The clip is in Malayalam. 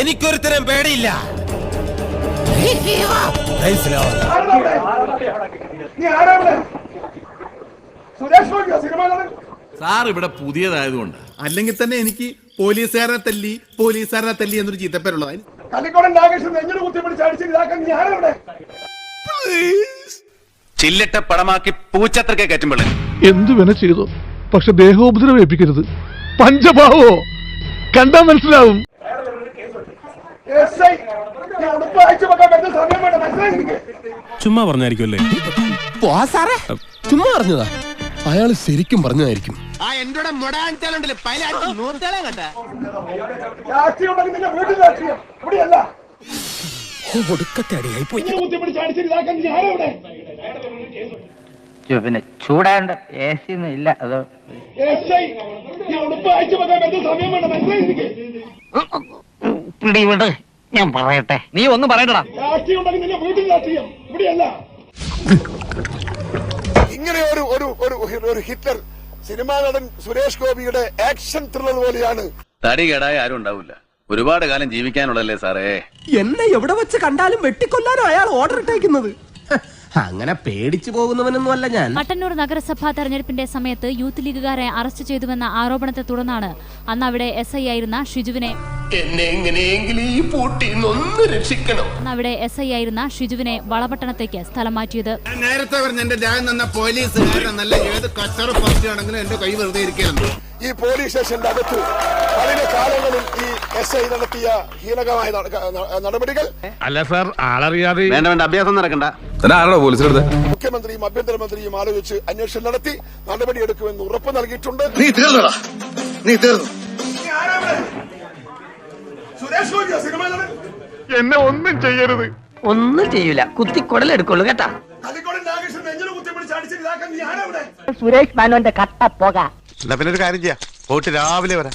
എനിക്കൊരുത്തരം പേടിയില്ല. നീ ആരാണ് സുരേഷ് ഗോപിയോ സിനിമ നടൻ സാർ ഇവിടെ പുതിയതായതുകൊണ്ട്. അല്ലെങ്കിൽ തന്നെ എനിക്ക് പോലീസുകാരനെ തല്ലി പോലീസുകാരനെ തല്ലി എന്നൊരു ചീത്തപ്പേരുള്ളതായി ചില്ലിട്ട പടമാക്കി പൂച്ചത്രക്കെ കയറ്റുമ്പോൾ എന്തു വില ചെയ്തു? പക്ഷെ ദേഹോപദ്രവം ഏൽപ്പിക്കരുത്. പഞ്ചഭാവോ? കണ്ടാ മനസ്സിലാവും. ചുമ്മാ പറഞ്ഞായിരിക്കുമല്ലേ? ചുമ്മാ പറഞ്ഞതാ. അയാൾ ശരിക്കും പറഞ്ഞതായിരിക്കും. പിന്നെ ചൂടാണ്ട് എ സി ഒന്നും ഇല്ല അത് സമയം വേണ്ട മനസ്സിലായി നിനക്ക് ഇവിടെ ഞാൻ പറയട്ടെ. നീ ഒന്നും പറയണ്ടടാ. ഇങ്ങനെ ഒരു ഒരു ഒരു ഒരു ഹിറ്റ്ലർ സിനിമാ നടൻ സുരേഷ് ഗോപിയുടെ ആക്ഷൻ ത്രില്ലർ പോലെയാണ്. തടി കേടായ ആരും ഉണ്ടാവില്ല. ഒരുപാട് കാലം ജീവിക്കാനുള്ളല്ലേ സാറേ? എന്നെ എവിടെ വെച്ച് കണ്ടാലും വെട്ടിക്കൊല്ലാനോ അയാൾ ഓർഡർ ഇട്ടേക്കുന്നത്? അങ്ങനെ പേടിച്ചു പോകുന്നവനൊന്നും അല്ല ഞാൻ. മട്ടന്നൂർ നഗരസഭാ തെരഞ്ഞെടുപ്പിന്റെ സമയത്ത് യൂത്ത് ലീഗുകാരെ അറസ്റ്റ് ചെയ്തുവെന്ന ആരോപണത്തെ തുടർന്നാണ് അന്ന് അവിടെ എസ് ഐ ആയിരുന്ന ഷിജുവിനെ എന്നെ എങ്ങനെയെങ്കിലും ഈ ഒന്ന് രക്ഷിക്കണം. അവിടെ എസ് ഐ ആയിരുന്ന ഷിജുവിനെ വളപട്ടണത്തേക്ക് സ്ഥലം മാറ്റിയത്. നേരത്തെ പറഞ്ഞ എന്റെ നിന്ന പോലീസുകാരൻ നല്ല ഏത് കച്ചറ പോസ്റ്റ് ആണെങ്കിലും എന്റെ കൈ വെറുതെ ഇരിക്കുകയാണ്. ഈ പോലീസ് സ്റ്റേഷന്റെ അകത്ത് കഴിഞ്ഞ കാലങ്ങളിൽ ഈ എസ് ഐ നടത്തിയ ഹീനകമായ നടപടികൾ അല്ല സാർ ആളറിയാതെ വേണ്ട വേണ്ട അഭ്യാസം നടക്കണ്ട. മുഖ്യമന്ത്രിയും ആഭ്യന്തരമന്ത്രിയും ആലോചിച്ച് അന്വേഷണം നടത്തി നടപടിയെടുക്കുമെന്ന് ഉറപ്പ് നൽകിയിട്ടുണ്ട്. നീ ആരാണ് എന്നെ ഒന്നും ചെയ്യരുത്. ഒന്നും ചെയ്യൂല. കുത്തി കുടലെടുക്കുള്ളൂ കേട്ടാ സുരേഷ് മാനോന്റെ കട്ട പോക. എന്നാ പിന്നെ ഒരു കാര്യം ചെയ്യാം. പോട്ട് രാവിലെ വരാം.